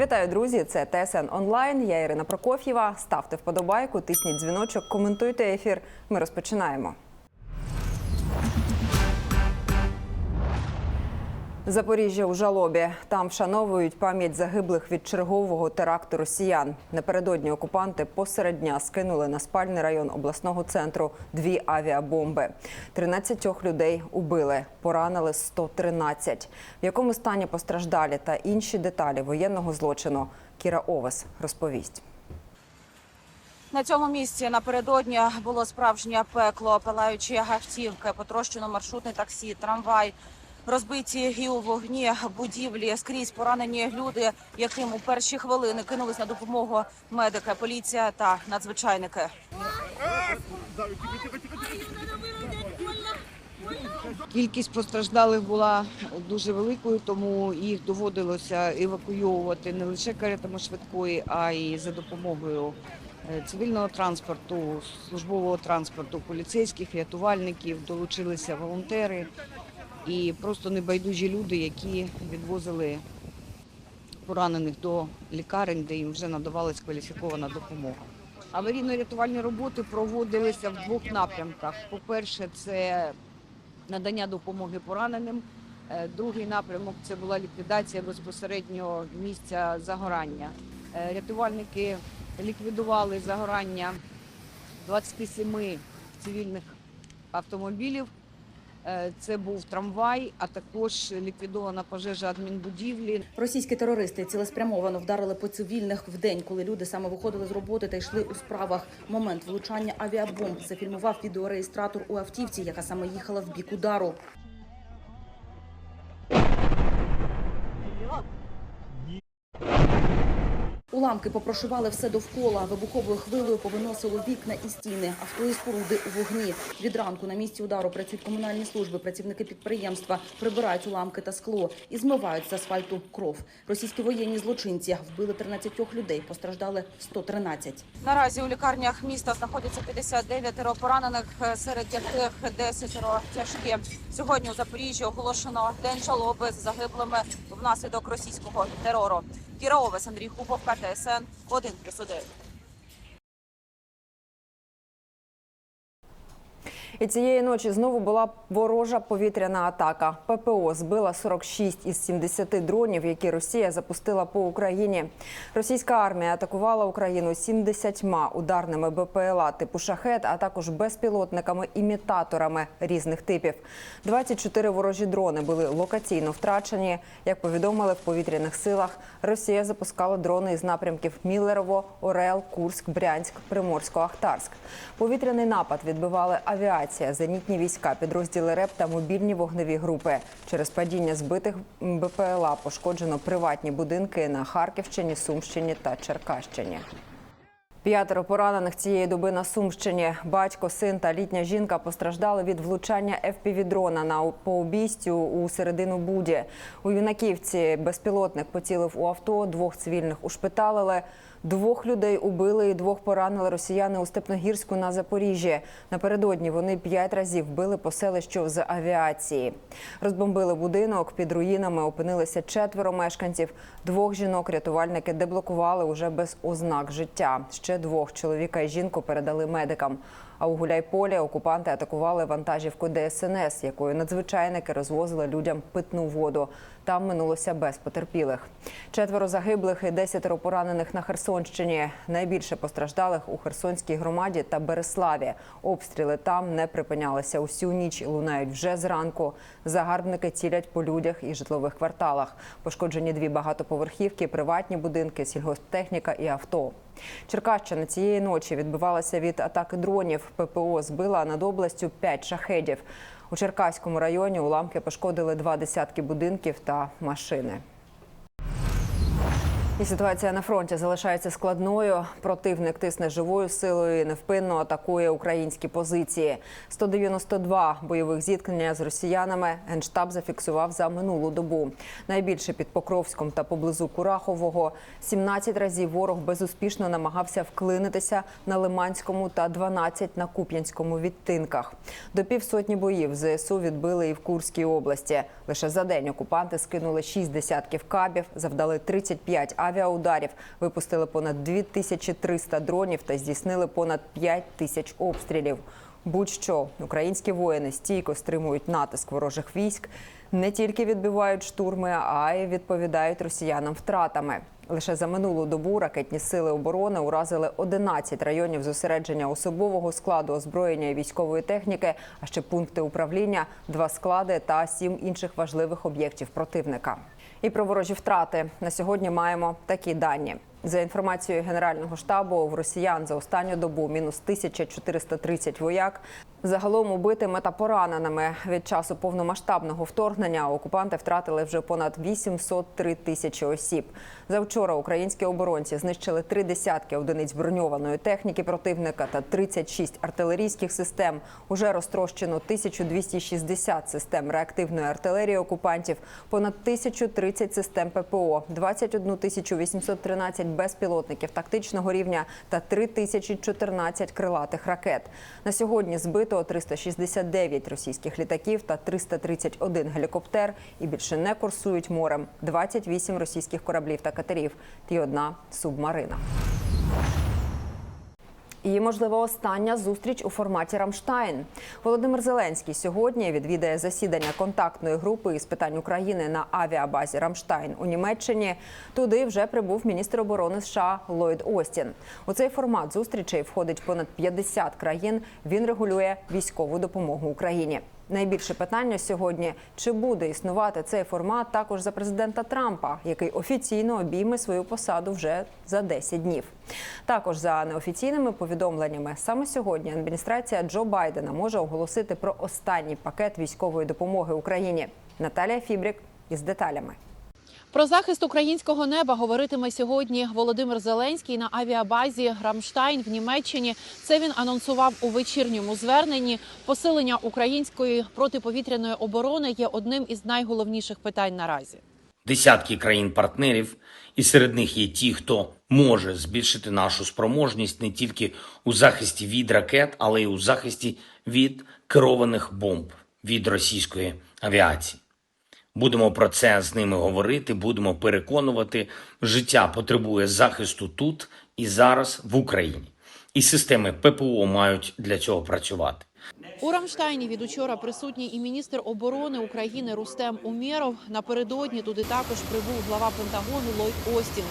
Вітаю, друзі! Це ТСН онлайн. Я Ірина Прокоф'єва. Ставте вподобайку, тисніть дзвіночок, коментуйте ефір. Ми розпочинаємо. Запоріжжя у жалобі. Там вшановують пам'ять загиблих від чергового теракту росіян. Напередодні окупанти посеред дня скинули на спальний район обласного центру дві авіабомби. 13 людей убили, поранили 113. В якому стані постраждалі та інші деталі воєнного злочину Кіра Овес розповість. На цьому місці напередодні було справжнє пекло, палаючі автівки, потрощено маршрутне таксі, трамвай, розбиті і у вогні будівлі, скрізь поранені люди, яким у перші хвилини кинулись на допомогу медики, поліція та надзвичайники. Кількість постраждалих була дуже великою, тому їх доводилося евакуйовувати не лише каретами швидкої, а й за допомогою е, цивільного транспорту, службового транспорту, поліцейських, рятувальників, долучилися волонтери і просто небайдужі люди, які відвозили поранених до лікарень, де їм вже надавалась кваліфікована допомога. Аварійно-рятувальні роботи проводилися в двох напрямках. По-перше, це надання допомоги пораненим. Е, Другий напрямок це була ліквідація безпосередньо місця загорання. Е, Рятувальники ліквідували загорання 27 цивільних автомобілів. Е, Це був трамвай, а також ліквідована пожежа адмінбудівлі. Російські терористи цілеспрямовано вдарили по цивільних в день, коли люди саме виходили з роботи та йшли у справах. Момент влучання авіабомб зафільмував відеореєстратор у автівці, яка саме їхала в бік удару. Уламки попрошували все довкола. Вибуховою хвилею повиносило вікна і стіни, авто і споруди у вогні. Від ранку на місці удару працюють комунальні служби, працівники підприємства прибирають уламки та скло і змивають з асфальту кров. Російські воєнні злочинці вбили 13 людей, постраждали 113. Наразі у лікарнях міста знаходяться 59 поранених, серед яких 10 тяжкі. Сьогодні у Запоріжжі оголошено день жалоби з загиблими внаслідок російського терору. Кіра Овес, Андрій Хупов, КТСН, 1 плюс 1. І цієї ночі знову була ворожа повітряна атака. ППО збила 46 із 70 дронів, які Росія запустила по Україні. Російська армія атакувала Україну 70 ударними БПЛА типу шахет, а також безпілотниками-імітаторами різних типів. 24 ворожі дрони були локаційно втрачені. Як повідомили в повітряних силах, Росія запускала дрони із напрямків Міллерово, Орел, Курськ, Брянськ, Приморсько-Ахтарськ. Повітряний напад відбивали авіація, зенітні війська, підрозділи РЕП та мобільні вогневі групи. Через падіння збитих БПЛА пошкоджено приватні будинки на Харківщині, Сумщині та Черкащині. П'ятеро поранених цієї доби на Сумщині. Батько, син та літня жінка постраждали від влучання ФПВ-дрона на по обійстю у середину буді. У юнаківці безпілотник поцілив у авто. Двох цивільних ушпиталили. Двох людей убили і двох поранили росіяни у Степногірську на Запоріжжі. Напередодні вони п'ять разів били по селищу з авіації. Розбомбили будинок. Під руїнами опинилися четверо мешканців. Двох жінок рятувальники деблокували уже без ознак життя. Ще двох чоловіка і жінку передали медикам. А у Гуляйполі окупанти атакували вантажівку ДСНС, якою надзвичайники розвозили людям питну воду. Там минулося без потерпілих. Четверо загиблих і десятеро поранених на Херсонщині. Найбільше постраждалих у Херсонській громаді та Береславі. Обстріли там не припинялися усю ніч лунають вже зранку. Загарбники цілять по людях і житлових кварталах. Пошкоджені дві багатоповерхівки, приватні будинки, сільгосптехніка і авто. Черкащина цієї ночі відбивалася від атаки дронів. ППО збила над областю п'ять шахедів. У Черкаському районі уламки пошкодили два десятки будинків та машини. І ситуація на фронті залишається складною. Противник тисне живою силою і невпинно атакує українські позиції. 192 бойових зіткнення з росіянами генштаб зафіксував за минулу добу. Найбільше під Покровськом та поблизу Курахового. 17 разів ворог безуспішно намагався вклинитися на Лиманському та 12 на Куп'янському відтинках. До півсотні боїв ЗСУ відбили і в Курській області. Лише за день окупанти скинули 6 десятків кабів, завдали 35 авіа авіаударів, випустили понад 2300 дронів та здійснили понад 5 тисяч обстрілів. Будь-що українські воїни стійко стримують натиск ворожих військ, не тільки відбивають штурми, а й відповідають росіянам втратами. Лише за минулу добу ракетні сили оборони уразили 11 районів зосередження особового складу озброєння і військової техніки, а ще пункти управління, два склади та сім інших важливих об'єктів противника. І про ворожі втрати на сьогодні маємо такі дані. За інформацією Генерального штабу, в росіян за останню добу мінус 1430 вояк. Загалом убитими та пораненими від часу повномасштабного вторгнення окупанти втратили вже понад 803 тисячі осіб. Завчора українські оборонці знищили три десятки одиниць броньованої техніки противника та 36 артилерійських систем. Уже розтрощено 1260 систем реактивної артилерії окупантів, понад 1030 систем ППО, 21 813 безпілотників тактичного рівня та 3014 крилатих ракет. На сьогодні збито 369 російських літаків та 331 гелікоптер і більше не курсують морем 28 російських кораблів та катерів і одна субмарина. І, можливо, остання зустріч у форматі Рамштайн. Володимир Зеленський сьогодні відвідає засідання контактної групи із питань України на авіабазі Рамштайн у Німеччині. Туди вже прибув міністр оборони США Ллойд Остін. У цей формат зустрічей входить понад 50 країн. Він регулює військову допомогу Україні. Найбільше питання сьогодні: чи буде існувати цей формат також за президента Трампа, який офіційно обійме свою посаду вже за 10 днів. Також за неофіційними повідомленнями, саме сьогодні адміністрація Джо Байдена може оголосити про останній пакет військової допомоги Україні. Наталія Фібрік із деталями. Про захист українського неба говоритиме сьогодні Володимир Зеленський на авіабазі Рамштайн в Німеччині. Це він анонсував у вечірньому зверненні. Посилення української протиповітряної оборони є одним із найголовніших питань наразі. десятки країн-партнерів, і серед них є ті, хто може збільшити нашу спроможність не тільки у захисті від ракет, але й у захисті від керованих бомб від російської авіації. Будемо про це з ними говорити, будемо переконувати, життя потребує захисту тут і зараз в Україні. І системи ППО мають для цього працювати. У Рамштайні від учора присутній і міністр оборони України Рустем Умєров. Напередодні туди також прибув глава Пентагону Ллойд Остін.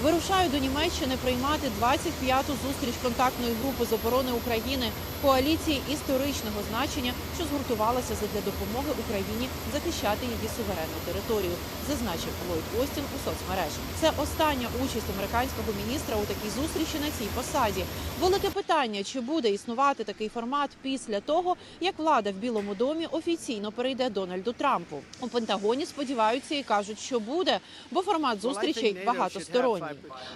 Вирушаю до Німеччини приймати 25-ту зустріч контактної групи з оборони України коаліції історичного значення, що згуртувалася задля допомоги Україні захищати її суверенну територію, зазначив Ллойд Остін у соцмережах. Це остання участь американського міністра у такій зустрічі на цій посаді. Велике питання, чи буде існувати такий формат після того, як влада в Білому домі офіційно перейде Дональду Трампу. У Пентагоні сподіваються і кажуть, що буде, бо формат зустрічей багатосторонній.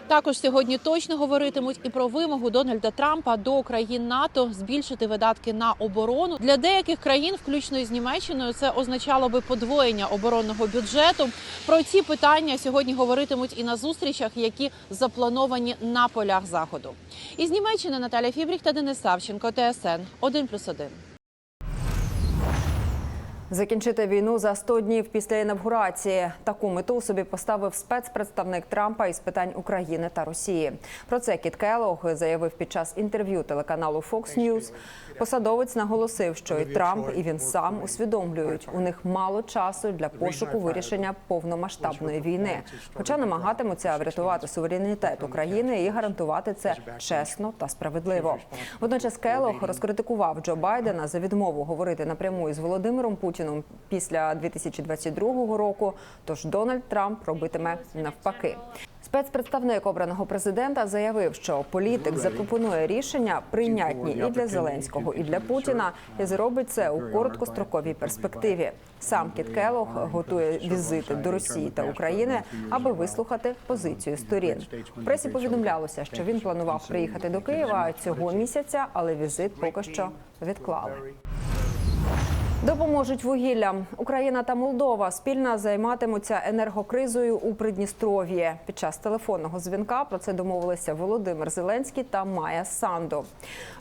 Також сьогодні точно говоритимуть і про вимогу Дональда Трампа до країн НАТО збільшити видатки на оборону для деяких країн, включно із Німеччиною, це означало би подвоєння оборонного бюджету. Про ці питання сьогодні говоритимуть і на зустрічах, які заплановані на полях заходу. Із Німеччини Наталя Фібріх та Денис Савченко, ТСН 1+,1. Закінчити війну за 100 днів після інавгурації. Таку мету собі поставив спецпредставник Трампа із питань України та Росії. Про це Кіт Келлог заявив під час інтерв'ю телеканалу Fox News. Посадовець наголосив, що і Трамп, і він сам усвідомлюють, у них мало часу для пошуку вирішення повномасштабної війни, хоча намагатимуться врятувати суверенітет України і гарантувати це чесно та справедливо. Водночас Келлог розкритикував Джо Байдена за відмову говорити напряму із Володимиром Путіним після 2022 року. Тож Дональд Трамп робитиме навпаки. Спецпредставник обраного президента заявив, що політик запропонує рішення прийнятні і для Зеленського, і для Путіна, і зробить це у короткостроковій перспективі. Сам Кіт Келлог готує візити до Росії та України, аби вислухати позицію сторін. В пресі повідомлялося, що він планував приїхати до Києва цього місяця, але візит поки що відклали. Допоможуть вугіллям. Україна та Молдова спільно займатимуться енергокризою у Придністров'ї. Під час телефонного дзвінка про це домовилися Володимир Зеленський та Майя Санду.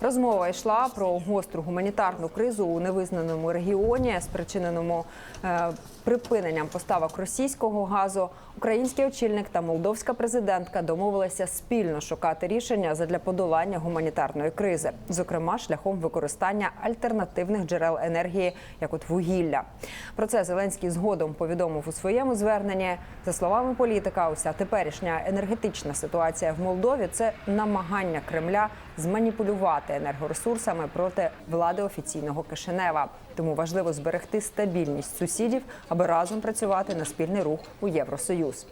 Розмова йшла про гостру гуманітарну кризу у невизнаному регіоні, спричиненому е, припиненням поставок російського газу. Український очільник та молдовська президентка домовилися спільно шукати рішення задля подолання гуманітарної кризи, зокрема шляхом використання альтернативних джерел енергії, як от вугілля. Про це Зеленський згодом повідомив у своєму зверненні. За словами політика, уся теперішня енергетична ситуація в Молдові це намагання Кремля зманіпулювати енергоресурсами проти влади офіційного Кишинева. Тому важливо зберегти стабільність сусідів, аби разом працювати на спільний рух у Євросоюз.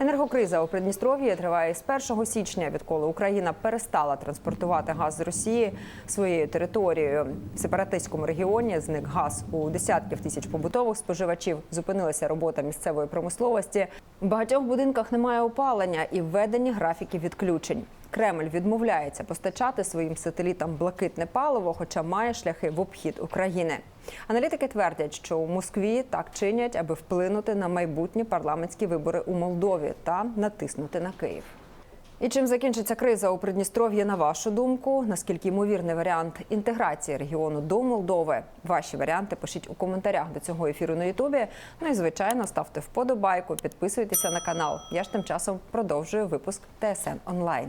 Енергокриза у Придністров'ї триває з 1 січня, відколи Україна перестала транспортувати газ з Росії своєю територією. В сепаратистському регіоні зник газ у десятків тисяч побутових споживачів. Зупинилася робота місцевої промисловості. В багатьох будинках немає опалення і введені графіки відключень. Кремль відмовляється постачати своїм сателітам блакитне паливо, хоча має шляхи в обхід України. Аналітики твердять, що у Москві так чинять, аби вплинути на майбутні парламентські вибори у Молдові та натиснути на Київ. І чим закінчиться криза у Придністров'ї, на вашу думку? Наскільки ймовірний варіант інтеграції регіону до Молдови? Ваші варіанти пишіть у коментарях до цього ефіру на Ютубі. Ну і звичайно, ставте вподобайку, підписуйтеся на канал. Я ж тим часом продовжую випуск ТСН онлайн.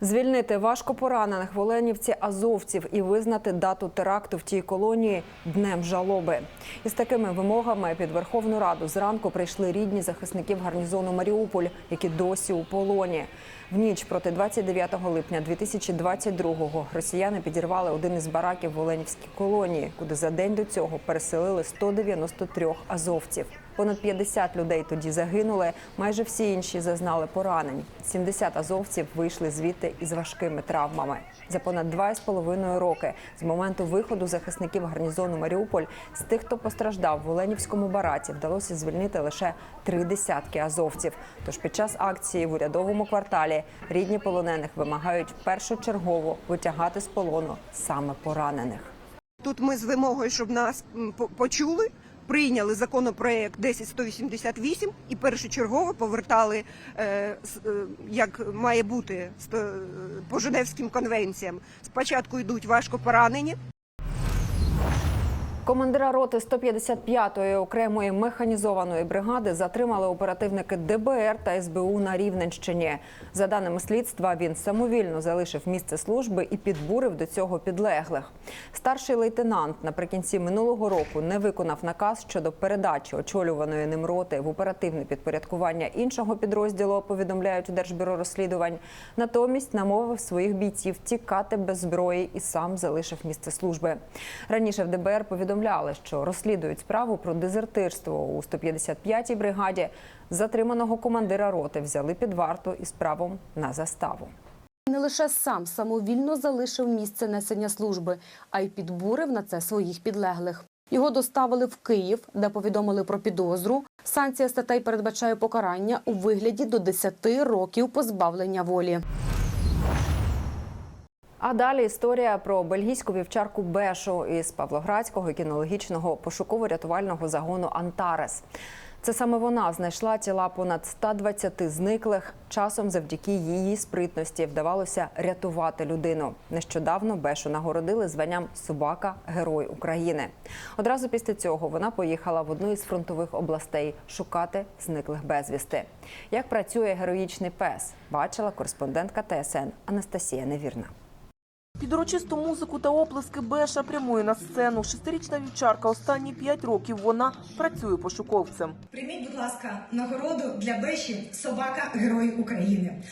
Звільнити важкопоранених в Оленівці азовців і визнати дату теракту в тій колонії днем жалоби. Із такими вимогами під Верховну Раду зранку прийшли рідні захисників гарнізону Маріуполь, які досі у полоні. В ніч проти 29 липня 2022-го росіяни підірвали один із бараків в Оленівській колонії, куди за день до цього переселили 193 азовців. Понад 50 людей тоді загинули. Майже всі інші зазнали поранень. 70 азовців вийшли звідти із важкими травмами. За понад два з половиною роки з моменту виходу захисників гарнізону Маріуполь з тих, хто постраждав в Оленівському бараці, вдалося звільнити лише три десятки азовців. Тож під час акції в урядовому кварталі рідні полонених вимагають першочергово витягати з полону саме поранених. Тут ми з вимогою, щоб нас почули, прийняли законопроект 10188 і першочергово повертали, е, е, як має бути е, по Женевським конвенціям. Спочатку йдуть важко поранені, Командира роти 155-ї окремої механізованої бригади затримали оперативники ДБР та СБУ на Рівненщині. За даними слідства, він самовільно залишив місце служби і підбурив до цього підлеглих. Старший лейтенант наприкінці минулого року не виконав наказ щодо передачі очолюваної ним роти в оперативне підпорядкування іншого підрозділу. Повідомляють у Держбюро розслідувань. Натомість намовив своїх бійців тікати без зброї і сам залишив місце служби. Раніше в ДБР повідомляли, що розслідують справу про дезертирство у 155-й бригаді. Затриманого командира роти взяли під варту із правом на заставу. Не лише сам самовільно залишив місце несення служби, а й підбурив на це своїх підлеглих. Його доставили в Київ, де повідомили про підозру. Санкція статей передбачає покарання у вигляді до 10 років позбавлення волі. А далі історія про бельгійську вівчарку Бешу із Павлоградського кінологічного пошуково-рятувального загону Антарес. Це саме вона знайшла тіла понад 120 зниклих. Часом, завдяки її спритності, вдавалося рятувати людину. Нещодавно Бешу нагородили званням Собака Герой України. Одразу після цього вона поїхала в одну із фронтових областей шукати зниклих безвісти. Як працює героїчний пес, бачила кореспондентка ТСН Анастасія Невірна. Під урочисту музику та оплески Беша прямує на сцену. Шестирічна вівчарка останні п'ять років вона працює пошуковцем. Прийміть, будь ласка, нагороду для Беші собака Герой України.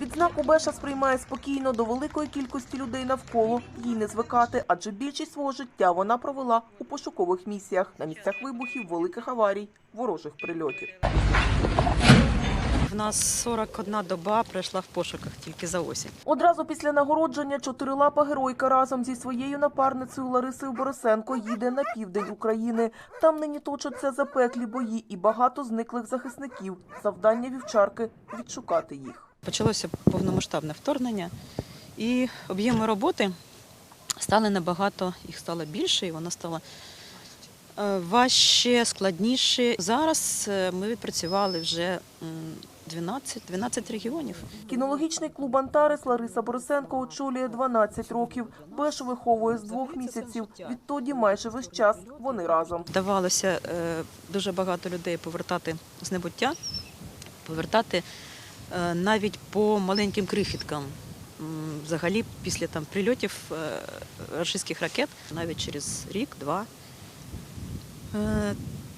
Відзнаку Беша сприймає спокійно до великої кількості людей навколо. Їй не звикати, адже більшість свого життя вона провела у пошукових місіях на місцях вибухів, великих аварій, ворожих прильотів. В нас 41 доба пройшла в пошуках тільки за осінь. Одразу після нагородження чотирилапа геройка разом зі своєю напарницею Ларисою Борисенко їде на південь України. Там нині точаться запеклі бої і багато зниклих захисників. Завдання вівчарки відшукати їх. Почалося повномасштабне вторгнення, і об'єми роботи стали набагато, їх стало більше, і воно стало е, важче, складніше. Зараз е, ми відпрацювали вже 12, 12 регіонів. Кінологічний клуб Антарес Лариса Борисенко очолює 12 років. Бешу виховує з двох місяців. Відтоді майже весь час вони разом. Вдавалося е, дуже багато людей повертати з небуття, повертати е, навіть по маленьким крихіткам. Взагалі, після там прильотів е, російських ракет, навіть через рік-два.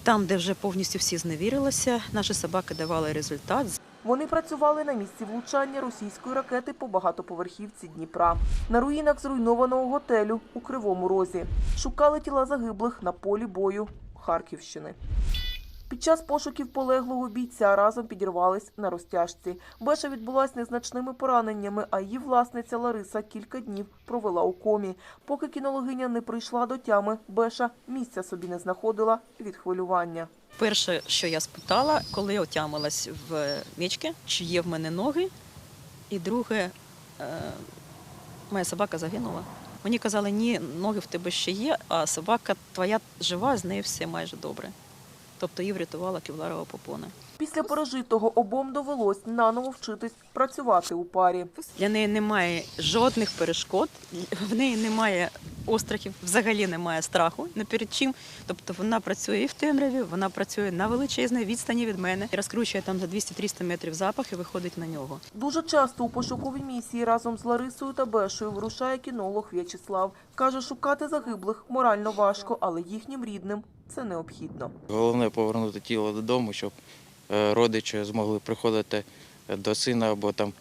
Там, де вже повністю всі зневірилися, наші собаки давали результат. Вони працювали на місці влучання російської ракети по багатоповерхівці Дніпра. На руїнах зруйнованого готелю у Кривому Розі. Шукали тіла загиблих на полі бою Харківщини. Під час пошуків полеглого бійця разом підірвались на розтяжці. Беша відбулась незначними пораненнями, а її власниця Лариса кілька днів провела у комі. Поки кінологиня не прийшла до тями, Беша місця собі не знаходила від хвилювання. Перше, що я спитала, коли отямилась в мічки, чи є в мене ноги. І друге, е, моя собака загинула. Мені казали, ні, ноги в тебе ще є, а собака твоя жива, з нею все майже добре. Тобто її врятувала кевларова попона. Після пережитого обом довелось наново вчитись працювати у парі. Для неї немає жодних перешкод, в неї немає острахів, взагалі немає страху не перед чим. Тобто вона працює і в темряві, вона працює на величезній відстані від мене, розкручує там за 200-300 метрів запах і виходить на нього. Дуже часто у пошуковій місії разом з Ларисою та Бешою вирушає кінолог В'ячеслав. Каже, шукати загиблих морально важко, але їхнім рідним це необхідно. Головне повернути тіло додому, щоб е, родичі змогли приходити до сина або там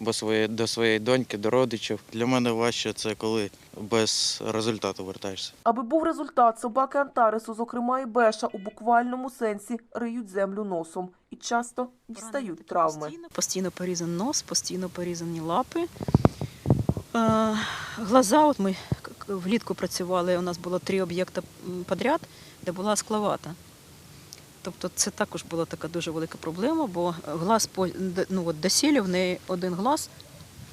або своє, до своєї доньки, до родичів. Для мене важче це коли без результату вертаєшся. Аби був результат, собаки Антаресу, зокрема і Беша, у буквальному сенсі риють землю носом і часто дістають травми. Постійно порізаний нос, постійно порізані лапи. Е, Глаза, от ми влітку працювали, у нас було три об'єкти подряд, де була скловата. Тобто це також була така дуже велика проблема, бо глаз ну, от доселі в неї один глаз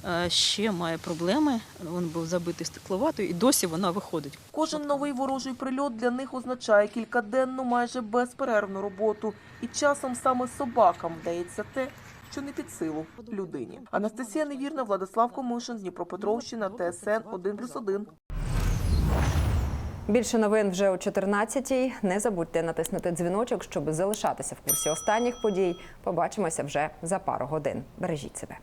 е, ще має проблеми. Він був забитий стекловатою, і досі вона виходить. Кожен новий ворожий прильот для них означає кількаденну майже безперервну роботу. І часом саме собакам вдається те, що не під силу людині. Анастасія Невірна, Владислав Комишин, Дніпропетровщина, ТСН 1+,1. Більше новин вже о 14-й. Не забудьте натиснути дзвіночок, щоб залишатися в курсі останніх подій. Побачимося вже за пару годин. Бережіть себе.